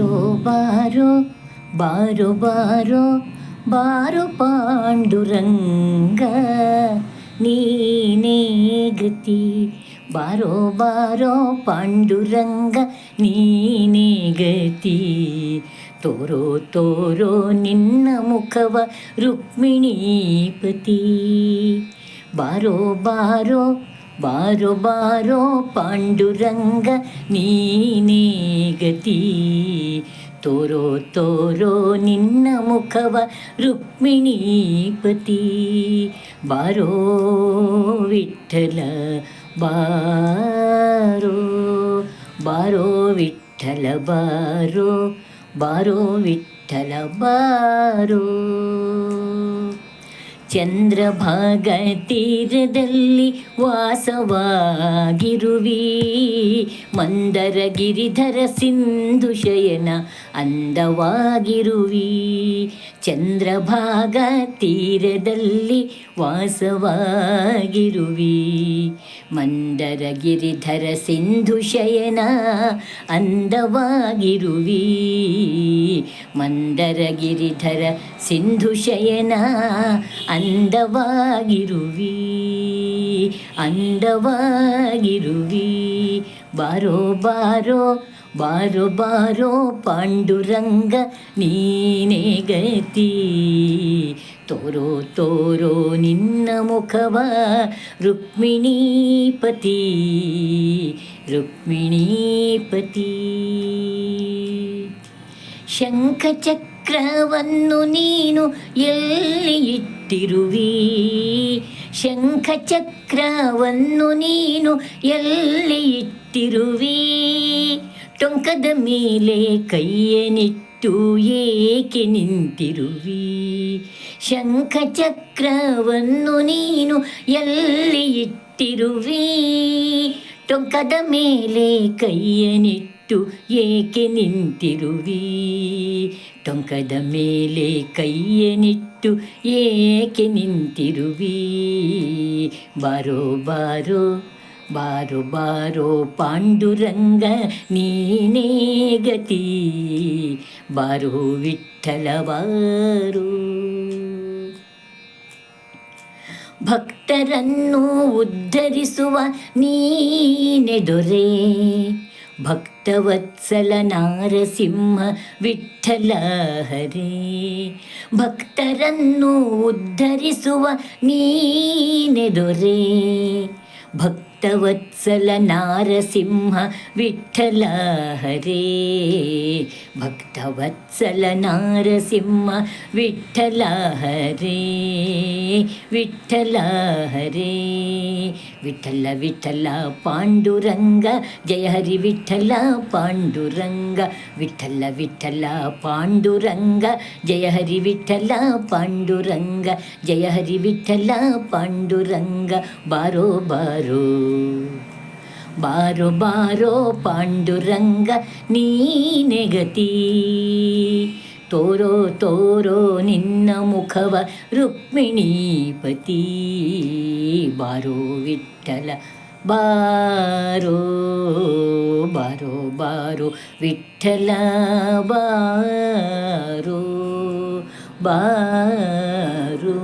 ಬಾರೋ ಬಾರೋ ಬಾರೋ ಬಾರೋ ಬಾರೋ ಪಾಂಡುರಂಗ ನೀನೇ ಗತಿ ಬಾರೋ ಬಾರೋ ಪಾಂಡುರಂಗ ನೀನೇ ಗತಿ ತೋರೋ ತೋರೋ ನಿನ್ನ ಮುಖವ ರುಕ್ಮಿಣೀಪತಿ ಬಾರೋ ಬಾರೋ ಬಾರೋ ಬಾರೋ ಪಾಂಡುರಂಗ ನೀನೇ ಗತಿ ತೋರೋ ತೋರೋ ನಿನ್ನ ಮುಖವ ರುಕ್ಮಿಣೀಪತಿ ಬಾರೋ ವಿಠಲ ಬಾರೋ ಬಾರೋ ವಿಠಲ ಬಾರೋ ಬಾರೋ ವಿಠಲ ಬಾರೋ. ಚಂದ್ರಭಾಗ ತೀರದಲ್ಲಿ ವಾಸವಾಗಿರುವಿ. ಮಂದರ ಗಿರಿಧರ ಸಿಂಧು ಶಯನ ಅಂದವಾಗಿರುವಿ. ಚಂದ್ರಭಾಗ ತೀರದಲ್ಲಿ ವಾಸವಾಗಿರುವಿ. ಮಂದರ ಗಿರಿಧರ ಸಿಂಧು ಶಯನ ಅಂದವಾಗಿರುವಿ. ಮಂದರ ಗಿರಿಧರ ಸಿಂಧು ಶಯನ ಅಂದವಾಗಿರುವಿ ಅಂದವಾಗಿರುವಿ ಬಾರೋ ಬಾರೋ ಬಾರೋ ಬಾರೋ ಪಾಂಡುರಂಗ ನೀನೇ ಗತಿ ತೋರೋ ತೋರೋ ನಿನ್ನ ಮುಖವ ರುಕ್ಮಿಣೀಪತಿ ರುಕ್ಮಿಣೀಪತಿ ಶಂಖಚಕ್ರವನ್ನು ನೀನು ಎಲ್ಲಿ ಇಟ್ಟಿರುವಿ? ಶಂಖಚಕ್ರವನ್ನು ನೀನು ಎಲ್ಲಿ ಇಟ್ಟಿರುವಿ? ಟೊಂಕದ ಮೇಲೆ ಕೈಯನಿಟ್ಟು ಏಕೆ ನಿಂತಿರುವಿ? ಶಂಖಚಕ್ರವನ್ನು ನೀನು ಎಲ್ಲಿ ಇಟ್ಟಿರುವಿ? ಟೊಂಕದ ಮೇಲೆ ಕೈಯನಿಟ್ಟು ಏಕೆ ನಿಂತಿರುವಿ? ಟೊಂಕದ ಮೇಲೆ ಕೈಯನಿಟ್ಟು ಏಕೆ ನಿಂತಿರುವಿ? ಬಾರೋ ಬಾರೋ ಬಾರೋ ಬಾರೋ ಪಾಂಡುರಂಗ ನೀನೇ ಗತಿ. ಬಾರೋ ವಿಠಲವಾರು ಭಕ್ತರನ್ನು ಉದ್ಧರಿಸುವ ನೀನೆ ದೊರೆ. ಭಕ್ತವತ್ಸಲ ನಾರಸಿಂಹ ವಿಠಲ ಹರೇ ಭಕ್ತರನ್ನು ಉದ್ಧರಿಸುವ ನೀನೆ भक्तवत्सल नारसिंह विठ्ठल हरे भक्तवत्सल नारसिंह विठ्ठल हरे विठ्ठल हरे विठ्ठल विठ्ठल पाण्डुरङ्ग जय हरि विठ्ठल पाण्डुरङ्ग विठ्ठल विठ्ठल पाण्डुरङ्ग जय हरि विठ्ठल पाण्डुरङ्ग जय हरि विठ्ठल पाण्डुरङ्ग बारो बार ಬಾರೋ ಬಾರೋ ಬಾರೋ ಪಾಂಡುರಂಗ ನೀನೆ ಗತಿ ತೋರೋ ತೋರೋ ನಿನ್ನ ಮುಖವ ರುಕ್ಮಿಣೀಪತಿ ಬಾರೋ ವಿಠಲ ಬಾರೋ ಬಾರೋ ಬಾರೋ ವಿಠಲ ಬಾರೋ ಬಾರೋ